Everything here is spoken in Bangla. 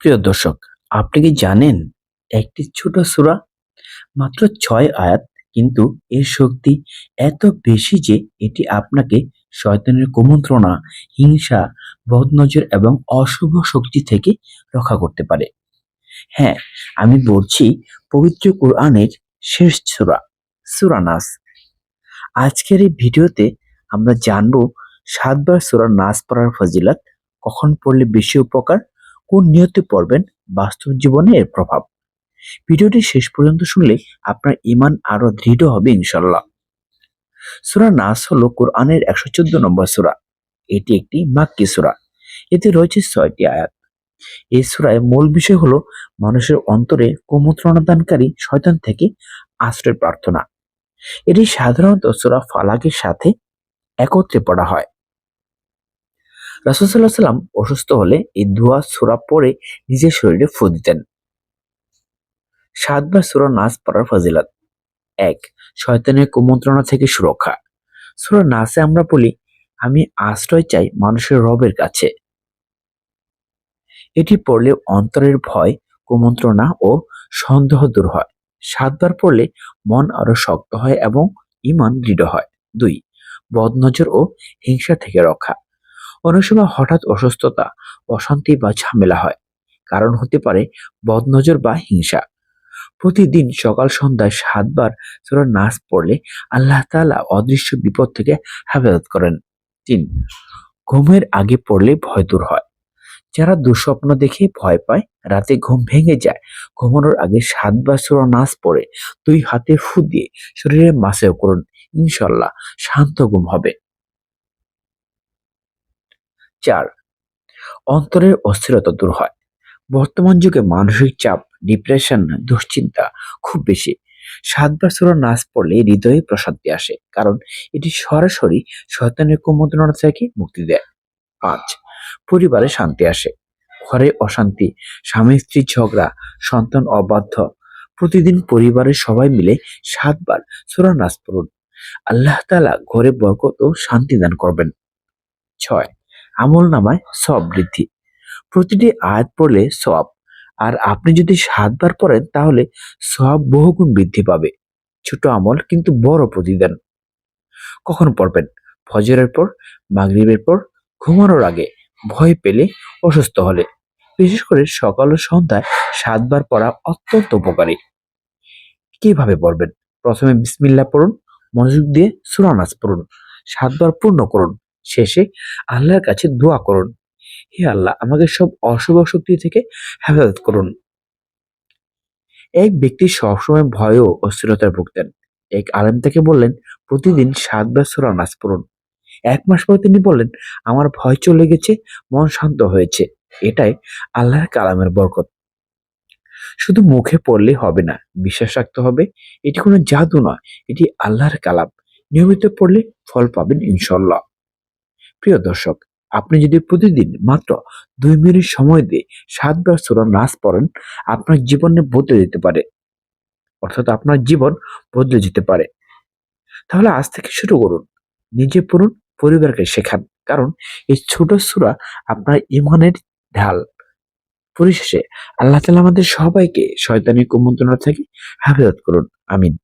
প্রিয় দর্শক, আপনি কি জানেন একটি ছোট সূরা? মাত্র ছয় আয়াত, কিন্তু এর শক্তি এত বেশি যে এটি আপনাকে শয়তানের কুমন্ত্রণা, হিংসা, বদনজর এবং অশুভ শক্তি থেকে রক্ষা করতে পারে। হ্যাঁ আমি বলছি পবিত্র কোরআনের শেষ সূরা সূরা নাস। আজকের এই ভিডিওতে আমরা জানব সাতবার সূরা নাস পড়ার ফজিলাত কখন পড়লে বেশি উপকার কোন নিয়তে পড়বেন বাস্তব জীবনে এর প্রভাব। ভিডিওটি শেষ পর্যন্ত শুনলে আপনার ইমান আরও দৃঢ় হবে ইনশাল্লাহ সুরা নাস হলো কোরআনের একশো চোদ্দ নম্বর সুরা। এটি একটি মাক্কি সুরা। এতে রয়েছে ছয়টি আয়াত। এই সূরায় মূল বিষয় হলো মানুষের অন্তরে কুমন্ত্রণা দানকারী শয়তান থেকে আশ্রয় প্রার্থনা। এটি সাধারণত সুরা ফালাকের সাথে একত্রে পড়া হয়। রাসূলুল্লাহ সাল্লাম অসুস্থ হলে এই দোয়া সূরা পড়ে নিজের শরীরে ফু দিতেন। সাতবার সূরা নাচ পড়ার ফজিলত। এক, শয়তানের কুমন্ত্রণা থেকে সুরক্ষা। সূরা নাচে আমরা বলি, আমি আশ্রয় চাই মানুষের রবের কাছে। এটি পড়লে অন্তরের ভয়, কুমন্ত্রণা ও সন্দেহ দূর হয়। সাতবার পড়লে মন আরও শক্ত হয় এবং ইমান দৃঢ় হয়। দুই, বদনজর ও হিংসা থেকে রক্ষা। অনেক সময় হঠাৎ অসুস্থতা, অশান্তি বা ঝামেলা হয়। কারণ হতে পারে বদনজর বা হিংসা। প্রতিদিন সকাল সন্ধ্যায় সাতবার সূরা নাচ পড়লে আল্লাহ তাআলা অদৃশ্য বিপদ থেকে হেফাজত করেন। তিন, ঘুমের আগে পড়লে ভয় দূর হয়। যারা দুঃস্বপ্ন দেখে ভয় পায়, রাতে ঘুম ভেঙে যায়, ঘুমানোর আগে সাতবার সূরা নাচ পড়ে, দুই হাতে ফু দিয়ে শরীরে মাসেও করুন। ইনশাল্লাহ শান্ত ঘুম হবে। চার। অন্তরের অস্থিরতা দূর হয়। বর্তমান যুগে মানসিক চাপ ডিপ্রেশন দুশ্চিন্তা খুব বেশি। সাতবার সূরা নাচ পড়লে হৃদয়ে প্রশান্তি আসে, কারণ এটি সরাসরি শয়তানের কুমন্ত্রণা থেকে মুক্তি দেয়। পাঁচ, পরিবারে শান্তি আসে। ঘরে অশান্তি স্বামী স্ত্রী ঝগড়া, সন্তান অবাধ্য। প্রতিদিন পরিবারের সবাই মিলে সাতবার সূরা নাচ পড়ুন। আল্লাহ তালা ঘরে বরকত ও শান্তি দান করবেন। ছয় আমল নামায় সব বৃদ্ধি। প্রতিটি আয়াত পড়লে সব আর আপনি যদি সাতবার পড়েন, তাহলে সব বহুগুণ বৃদ্ধি পাবে। ছোট আমল কিন্তু বড় প্রতিদান। কখন পড়বেন ফজরের পর, মাগরিবের পর, ঘুমানোর আগে। ভয় পেলে অসুস্থ হলে। বিশেষ করে সকাল ও সন্ধ্যায় সাতবার পড়া অত্যন্ত উপকারী। কীভাবে পড়বেন? প্রথমে বিসমিল্লাহ পড়ুন, মনোযোগ দিয়ে সুরানাজ পড়ুন। সাতবার পূর্ণ করুন। শেষে আল্লাহর কাছে দোয়া করুন। হে আল্লাহ, আমাকে সব অশুভ শক্তি থেকে হেফাজত করুন। এক ব্যক্তি সবসময় ভয় ও অস্থিরতায় ভুগতেন। এক আলেম থেকে বললেন, প্রতিদিন সাতবার সূরা নাচ পড়ুন। এক মাস পর তিনি বললেন, আমার ভয় চলে গেছে, মন শান্ত হয়েছে। এটাই আল্লাহর কালামের বরকত। শুধু মুখে পড়লে হবে না, বিশ্বাস রাখতে হবে, এটি কোনো জাদু নয়, এটি আল্লাহর কালাম। নিয়মিত পড়লে ফল পাবেন ইনশাল্লাহ প্রিয় দর্শক, আপনি যদি প্রতিদিন মাত্র দুই মিনিট সময় দিয়ে সাতবার সূরা নাচ পড়েন, আপনার জীবনে বদলে যেতে পারে। অর্থাৎ আপনার জীবন বদলে যেতে পারে। তাহলে আজ থেকে শুরু করুন। নিজে পড়ুন, পরিবারকে শেখান। কারণ এই ছোট সূরা আপনার ইমানের ঢাল। পরিশেষে আল্লাহ তালা আমাদের সবাইকে শয়তানি কুমন্ত্রণা থেকে হেফাজত করুন। আমিন।